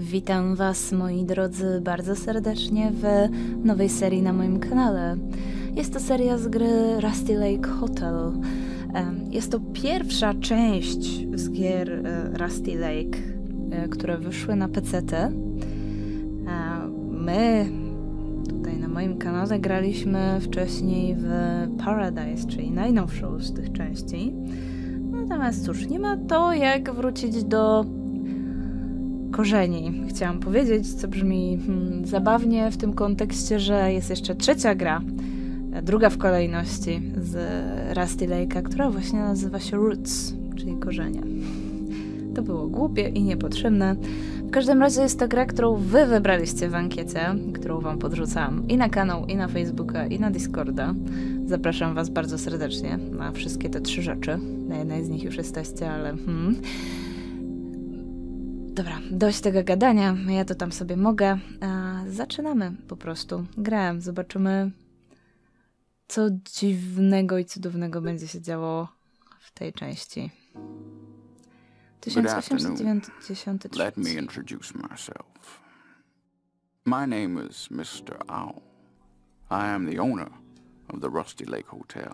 Witam Was, moi drodzy, bardzo serdecznie w nowej serii na moim kanale. Jest to seria z gry Rusty Lake Hotel. Jest to pierwsza część z gier e, Rusty Lake, e, które wyszły na PC. My tutaj na moim kanale graliśmy wcześniej w Paradise, czyli najnowszą z tych części. Natomiast cóż, nie ma to jak wrócić do korzeni, chciałam powiedzieć, co brzmi hmm, zabawnie w tym kontekście, że jest jeszcze trzecia gra, druga w kolejności z Rusty Lake'a, która właśnie nazywa się Roots, czyli korzenie. To było głupie i niepotrzebne. W każdym razie jest to gra, którą wy wybraliście w ankiecie, którą wam podrzucam i na kanał, i na Facebooka, i na Discorda. Zapraszam was bardzo serdecznie na wszystkie te trzy rzeczy. Na jednej z nich już jesteście, ale hmm. Dobra, dość tego gadania, ja to tam sobie mogę. Zaczynamy po prostu. Grałem, zobaczymy, co dziwnego i cudownego będzie się działo w tej części. 1893. Let me introduce myself. My name is Mr. Owl. I am the owner of the Rusty Lake Hotel.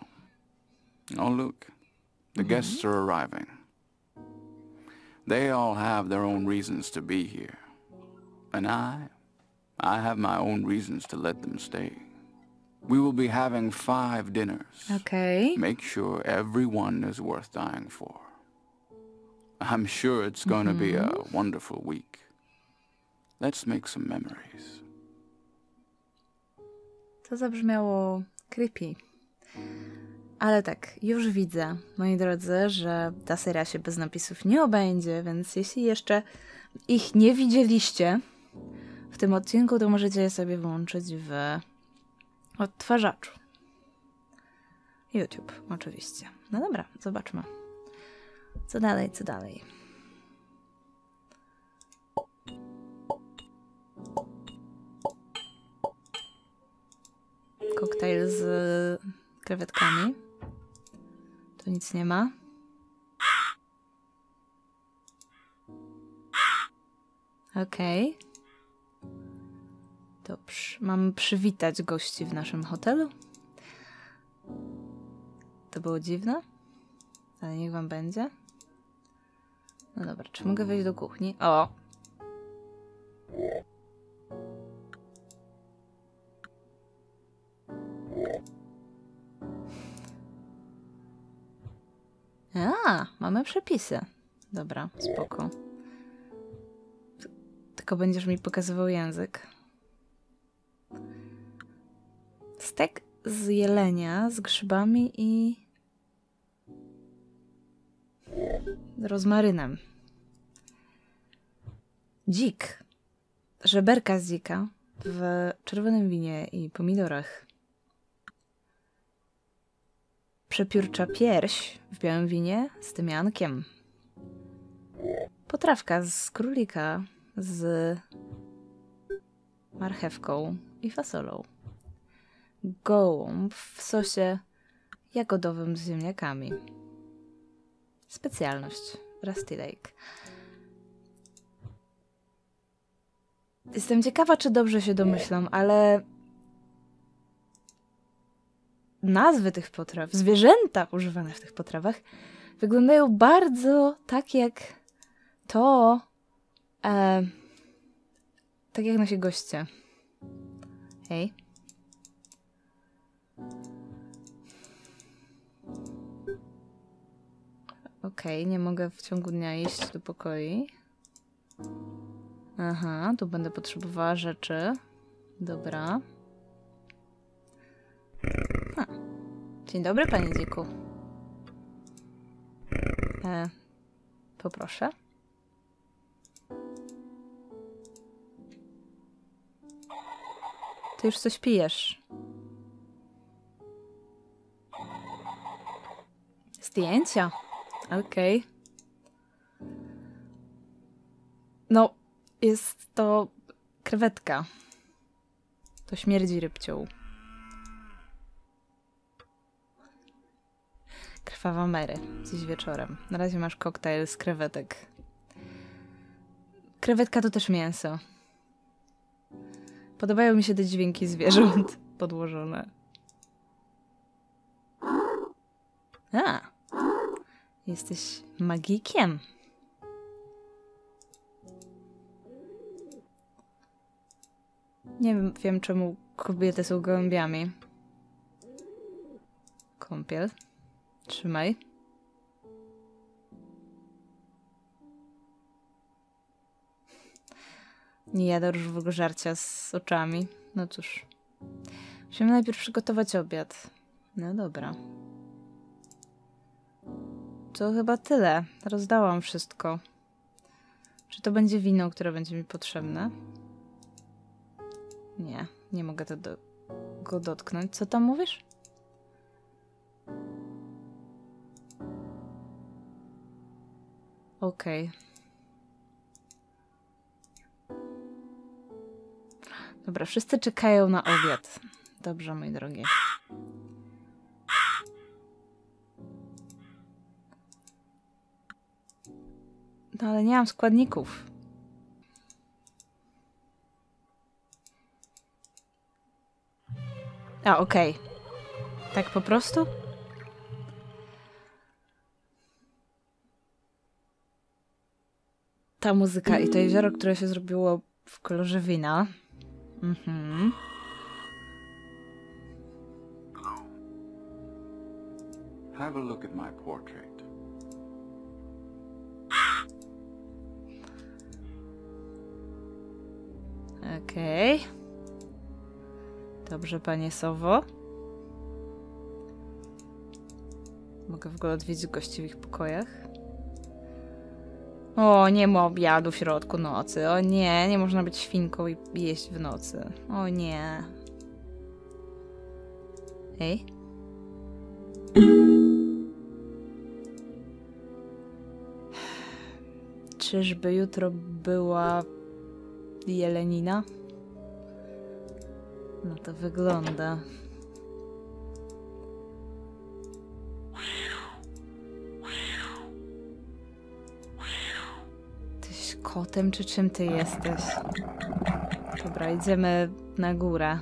Oh, look, the mm -hmm. guests are arriving. They all have their own reasons to be here. And I, I have my own reasons to let them stay. We will be having five dinners. Okay. Make sure everyone is worth dying for. I'm sure it's going mm -hmm. to be a mm-hmm. wonderful week. Let's make some memories. To zabrzmiało creepy. Ale tak, już widzę, moi drodzy, że ta seria się bez napisów nie obędzie, więc jeśli jeszcze ich nie widzieliście w tym odcinku, to możecie je sobie włączyć w odtwarzaczu. YouTube, oczywiście. No dobra, zobaczmy. Co dalej, co dalej? Koktajl z krewetkami. Tu nic nie ma. Okej. Okay. Dobrze. Mam przywitać gości w naszym hotelu. To było dziwne, ale niech wam będzie. No dobra, czy mogę wejść do kuchni? O! Przepisy. Dobra, spoko. Tylko będziesz mi pokazywał język. Stek z jelenia z grzybami i rozmarynem. Dzik. Żeberka z dzika w czerwonym winie i pomidorach przepiórcza pierś w białym winie z tymiankiem. Potrawka z królika z marchewką i fasolą. Gołąb w sosie jagodowym z ziemniakami. Specjalność Rusty Lake. Jestem ciekawa, czy dobrze się domyślam, ale nazwy tych potraw, zwierzęta używane w tych potrawach wyglądają bardzo tak jak to, e, tak jak nasi goście. Hej. Okej, okay, nie mogę w ciągu dnia iść do pokoi. Aha, tu będę potrzebowała rzeczy. Dobra. Dzień dobry, panie dziku. E, poproszę. Ty już coś pijesz. Zdjęcia. Okej. Okay. No, jest to krewetka. To śmierdzi rybcią. Krwawa Mary, dziś wieczorem. Na razie masz koktajl z krewetek. krewetka to też mięso. Podobają mi się te dźwięki zwierząt podłożone. A, jesteś magikiem. Nie wiem, wiem czemu kobiety są gołębiami. Kąpiel. Trzymaj. Nie jadę różowego żarcia z oczami. No cóż. Musimy najpierw przygotować obiad. No dobra. To chyba tyle. Rozdałam wszystko. Czy to będzie wino, które będzie mi potrzebne? Nie, nie mogę to do, dotknąć. Co tam mówisz? Okej. Okay. Dobra, wszyscy czekają na obiad. Dobrze, mój drogi. No ale nie mam składników. A, okej. Okay. Tak po prostu? Ta muzyka i to jezioro, które się zrobiło w kolorze wina. Mhm. Have a look at my portrait. Okej. Okay. Dobrze, panie Sowo. Mogę w ogóle odwiedzić gości w ich pokojach? O, nie ma obiadu w środku nocy. O nie, nie można być świnką i jeść w nocy. O nie. Hej. Czyżby jutro była jelenina? No to wygląda. Kotem, czy czym ty jesteś? Dobra, idziemy na górę.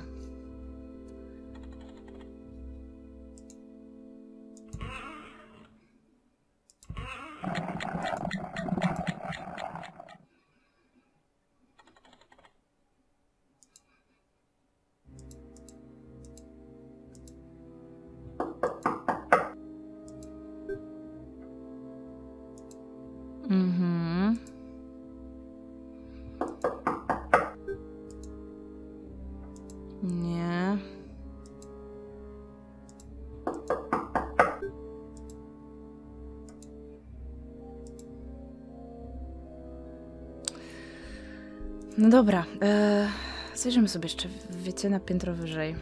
No dobra, e, zajrzymy sobie jeszcze, wiecie, na piętro wyżej.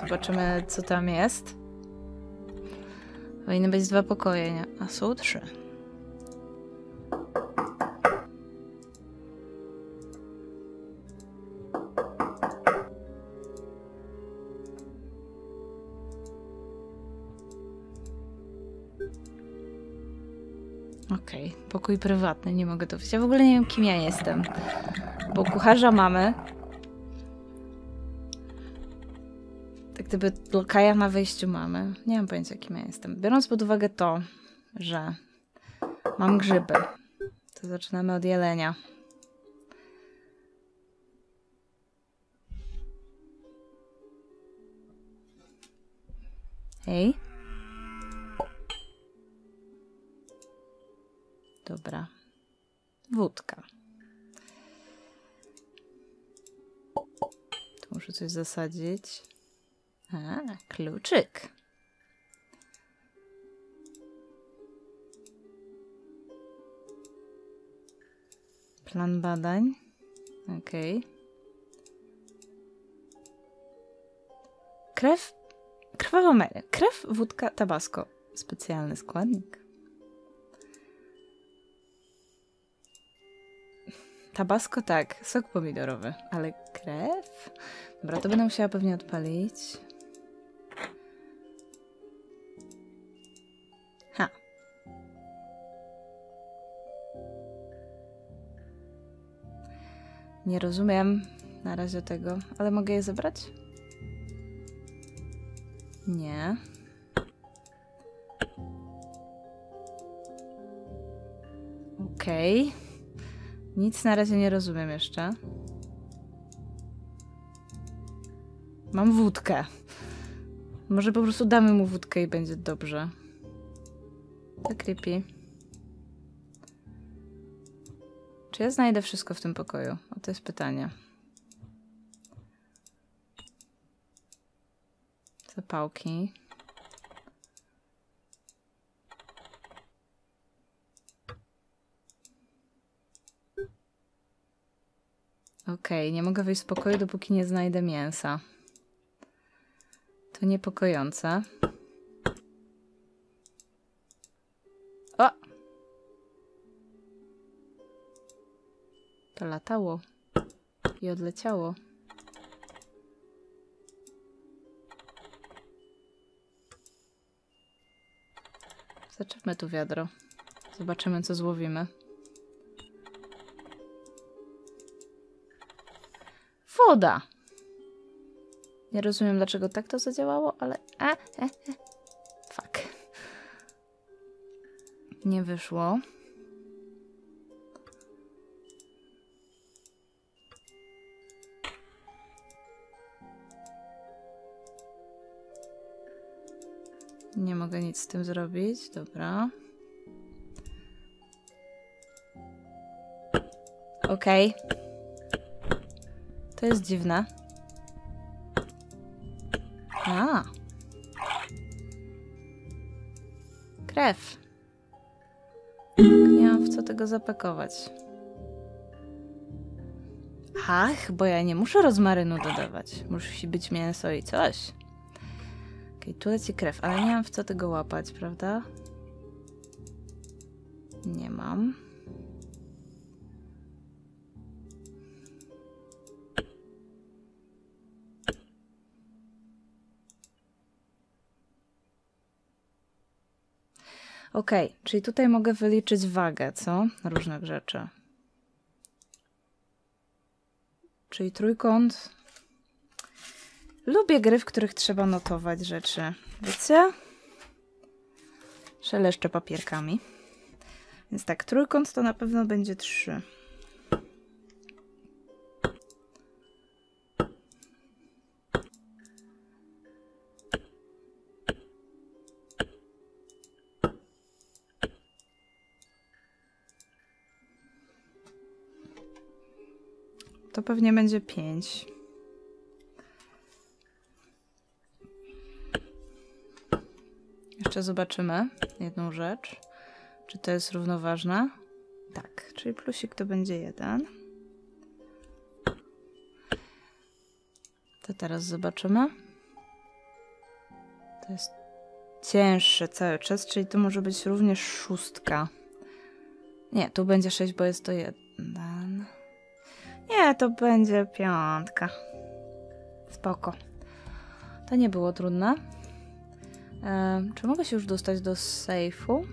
Zobaczymy, co tam jest. Powinny być dwa pokoje, nie? a są trzy. Okej. Pokój prywatny, nie mogę to wziąć. Ja w ogóle nie wiem, kim ja jestem. Bo kucharza mamy. Tak gdyby lokaja na wejściu mamy. Nie mam pojęcia, kim ja jestem. Biorąc pod uwagę to, że mam grzyby, to zaczynamy od jelenia. Hej. Dobra. Wódka. Tu muszę coś zasadzić. A, kluczyk. Plan badań. Ok. Krew. Krwawa. Krew, wódka, tabasco. Specjalny składnik. Tabasco tak, sok pomidorowy, ale krew? Dobra, to będę musiała pewnie odpalić. Ha. Nie rozumiem na razie tego, ale mogę je zebrać? Nie. Okej. Okay. Nic na razie nie rozumiem jeszcze. Mam wódkę. Może po prostu damy mu wódkę i będzie dobrze. To creepy. Czy ja znajdę wszystko w tym pokoju? O, to jest pytanie. Zapałki. Okej, okay, nie mogę wyjść z pokoju, dopóki nie znajdę mięsa. To niepokojące. O! To latało. I odleciało. Zaczepmy tu wiadro. Zobaczymy, co złowimy. Woda! Nie rozumiem, dlaczego tak to zadziałało, ale... A, e, e. Fuck. Nie wyszło. Nie mogę nic z tym zrobić. Dobra. Okej. Okay. To jest dziwne. A. Krew. Nie mam w co tego zapakować. Ach, bo ja nie muszę rozmarynu dodawać. Musi być mięso i coś. Okej, okay, tu leci krew, ale nie mam w co tego łapać, prawda? Nie mam. Ok, czyli tutaj mogę wyliczyć wagę, co? Różnych rzeczy. Czyli trójkąt. Lubię gry, w których trzeba notować rzeczy. Wiecie? Szeleszczę papierkami. Więc tak, trójkąt to na pewno będzie trzy. Pewnie będzie 5. Jeszcze zobaczymy jedną rzecz. Czy to jest równoważne? Tak, czyli plusik to będzie 1. To teraz zobaczymy. To jest cięższe cały czas, czyli to może być również szóstka. Nie, tu będzie 6, bo jest to 1. Nie, to będzie piątka. Spoko. To nie było trudne. E, czy mogę się już dostać do sejfu?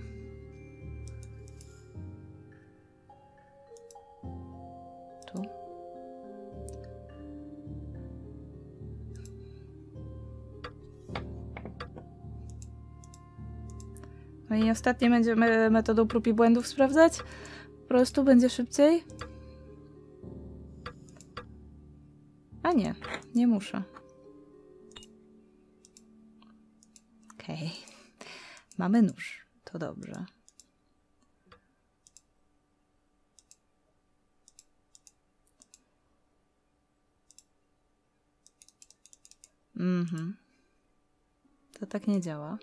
Tu. No i ostatnie będziemy metodą prób i błędów sprawdzać. Po prostu będzie szybciej. Nie, muszę. Okej. Okay. Mamy nóż. To dobrze. Mhm. To tak nie działa.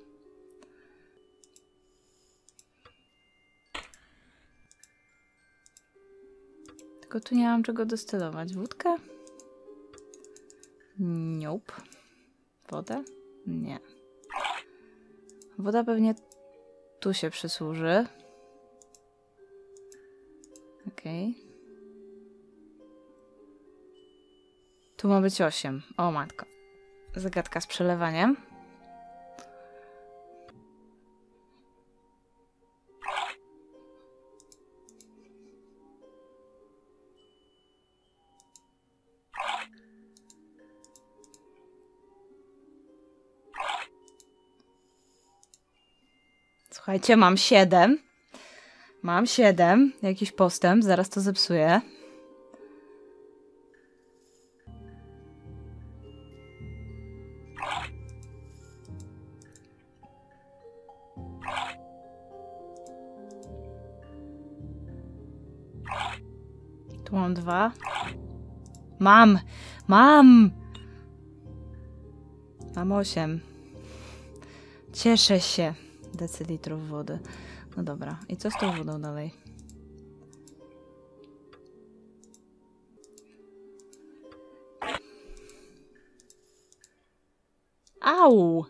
Tylko tu nie mam czego destylować. Wódkę? Nope. Wodę? Nie. Woda pewnie tu się przysłuży. Okej. Okay. Tu ma być 8. O matko. Zagadka z przelewaniem. Słuchajcie, mam siedem. Mam siedem. Jakiś postęp, zaraz to zepsuję. Tu mam dwa. Mam! Mam! Mam osiem. Cieszę się. Decilitrów wody. No dobra. I co z tą wodą dalej? Au!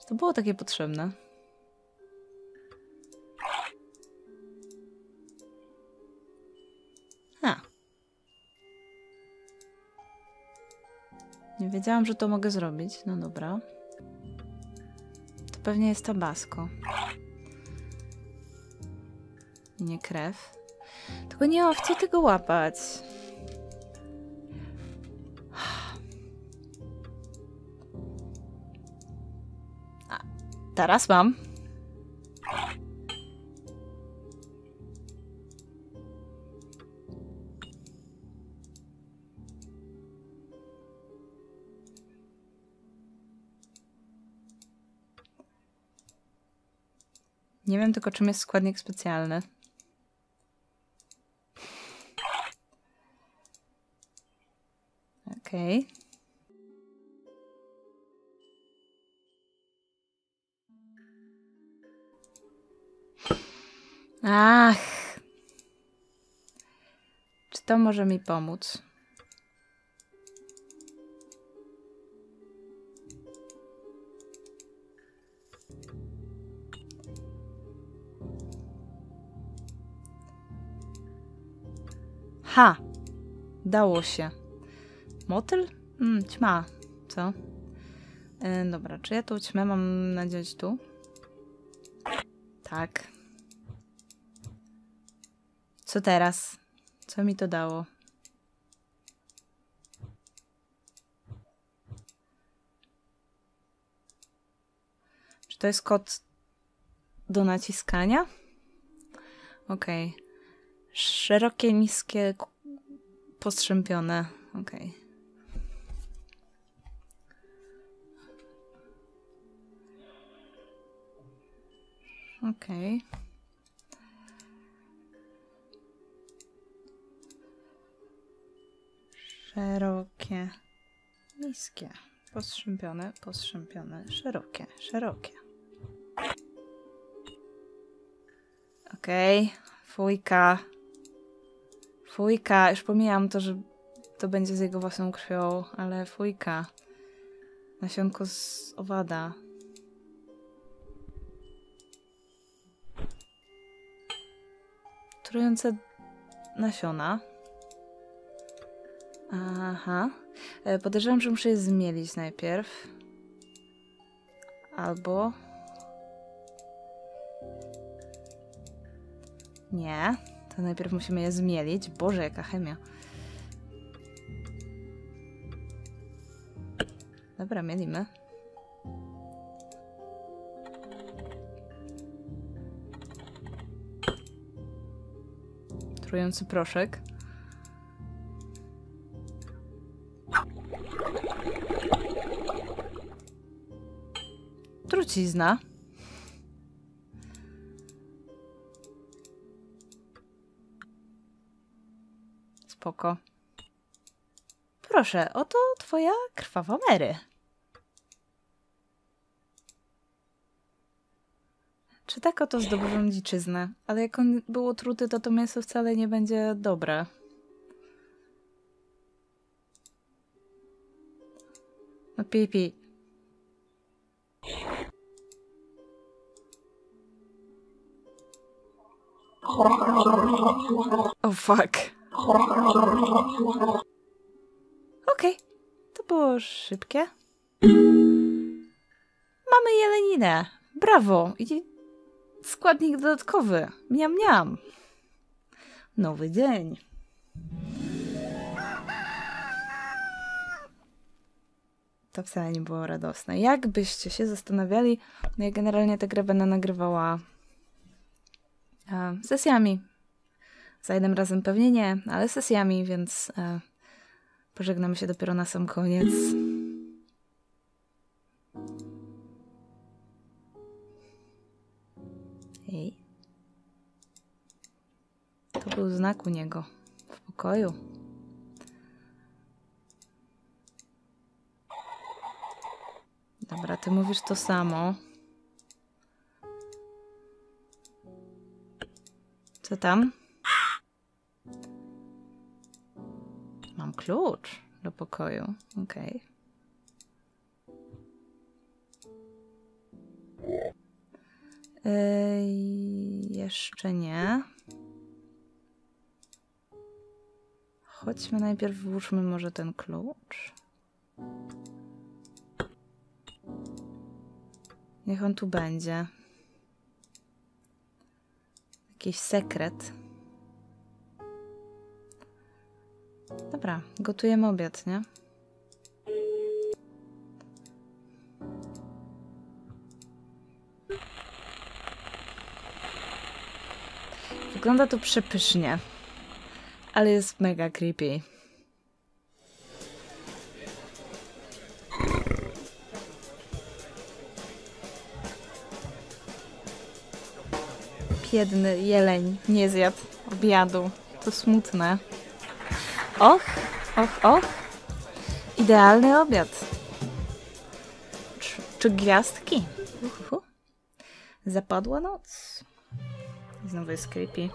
Czy to było takie potrzebne? Wiedziałam, że to mogę zrobić. No dobra. To pewnie jest tabasco. Nie krew. Tylko nie ma w tego łapać. A, teraz mam. Nie wiem tylko, czym jest składnik specjalny. Okej. Ach. Czy to może mi pomóc? Dało się. Motyl? Mm, ćma. Co? E, dobra, czy ja tą ćmę mam nadziać tu? Tak. Co teraz? Co mi to dało? Czy to jest kod do naciskania? Okej. Okay. Szerokie, niskie, postrzępione. Okej. Okej. Szerokie, niskie, postrzępione, postrzępione, szerokie, szerokie. Okej, fujka. Fujka, już pomijam to, że to będzie z jego własną krwią, ale fujka. Nasionko z owada. Trujące nasiona. Aha. E, Podejrzewam, że muszę je zmielić najpierw. Albo... Nie. To najpierw musimy je zmielić. Boże, jaka chemia. Dobra, mielimy. Trujący proszek. Trucizna. Spoko. Proszę, oto twoja krwawa Mary. Czy tak oto zdobyłem dziczyznę? Ale jak on był otruty, to to mięso wcale nie będzie dobre. No pij, pij. Oh fuck. Okej, to było szybkie. Mamy jeleninę. Brawo. I składnik dodatkowy. Miam, miam. Nowy dzień. to wcale nie było radosne. Jakbyście się zastanawiali, no ja generalnie tę grę będę nagrywała e, sesjami. Za jednym razem pewnie nie, ale sesjami, więc e, pożegnamy się dopiero na sam koniec. Ej. To był znak u niego w pokoju. Dobra, ty mówisz to samo. Co tam? Mam klucz do pokoju. Okej. Ej, jeszcze nie. Chodźmy najpierw, włóżmy może ten klucz. Niech on tu będzie. Jakiś sekret. Dobra, gotujemy obiad, nie? Wygląda to przepysznie, ale jest mega creepy. Biedny jeleń nie zjadł obiadu. To smutne. Och, och, och. Idealny obiad. Czy, czy gwiazdki? Uhuhu. Zapadła noc. Znowu jest creepy.